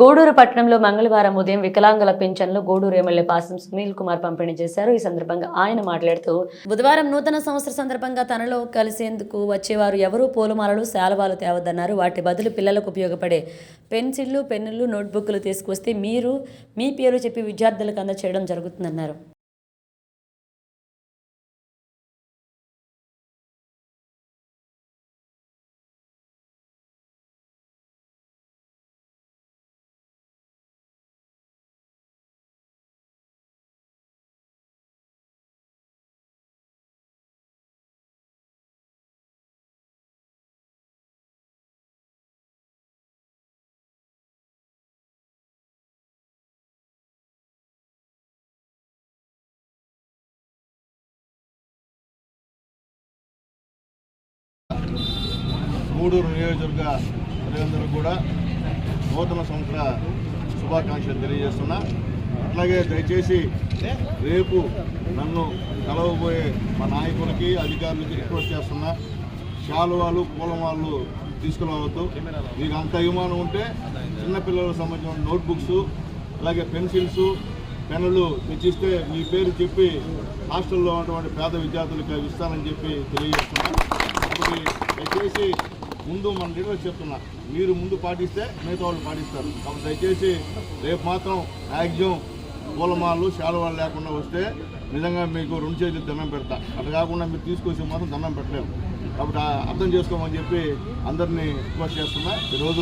గూడూరు పట్టణంలో మంగళవారం ఉదయం వికలాంగుల పింఛన్లు గూడూరు ఎమ్మెల్యే పాసం సునీల్ కుమార్ పంపిణీ చేశారు. ఈ సందర్భంగా ఆయన మాట్లాడుతూ బుధవారం నూతన సంవత్సర సందర్భంగా తనలో కలిసేందుకు వచ్చేవారు ఎవరూ పూలమాలలు శాలవాలు తేవద్దన్నారు. వాటి బదులు పిల్లలకు ఉపయోగపడే పెన్సిళ్ళు పెన్నులు నోట్బుక్లు తీసుకొస్తే మీరు మీ పేరు చెప్పి విద్యార్థులకు అందచేయడం జరుగుతుందన్నారు. గూడూరు నియోజకవర్గ ప్రజలందరూ కూడా నూతన సంవత్సర శుభాకాంక్షలు తెలియజేస్తున్నా. అట్లాగే దయచేసి రేపు నన్ను కలవబోయే మా నాయకులకి అధికారులకి రిక్వెస్ట్ చేస్తున్నా. శాలువాలు పూలమాలు తీసుకురావద్దు. మీకు అంత అభిమానం ఉంటే చిన్నపిల్లలకు సంబంధించిన నోట్బుక్స్ అలాగే పెన్సిల్స్ పెన్నులు తెచ్చిస్తే మీ పేరు చెప్పి హాస్టల్లో ఉన్నటువంటి పేద విద్యార్థులకు అవి ఇస్తానని చెప్పి తెలియజేస్తున్నాను దయచేసి ముందు మన లీడర్ చెప్తున్నా మీరు ముందు పాటిస్తే మిగతా వాళ్ళు పాటిస్తారు. కాబట్టి దయచేసి రేపు మాత్రం మ్యాక్సిమం పూలమాలు శాలువాలు లేకుండా వస్తే నిజంగా మీకు రెండు చేతులు దండం పెడతా. అట్లా కాకుండా మీరు తీసుకొచ్చి మాత్రం దండం పెట్టలేము. కాబట్టి అర్థం చేసుకోమని చెప్పి అందరినీ రిక్వెస్ట్ చేస్తున్నా. ఈరోజు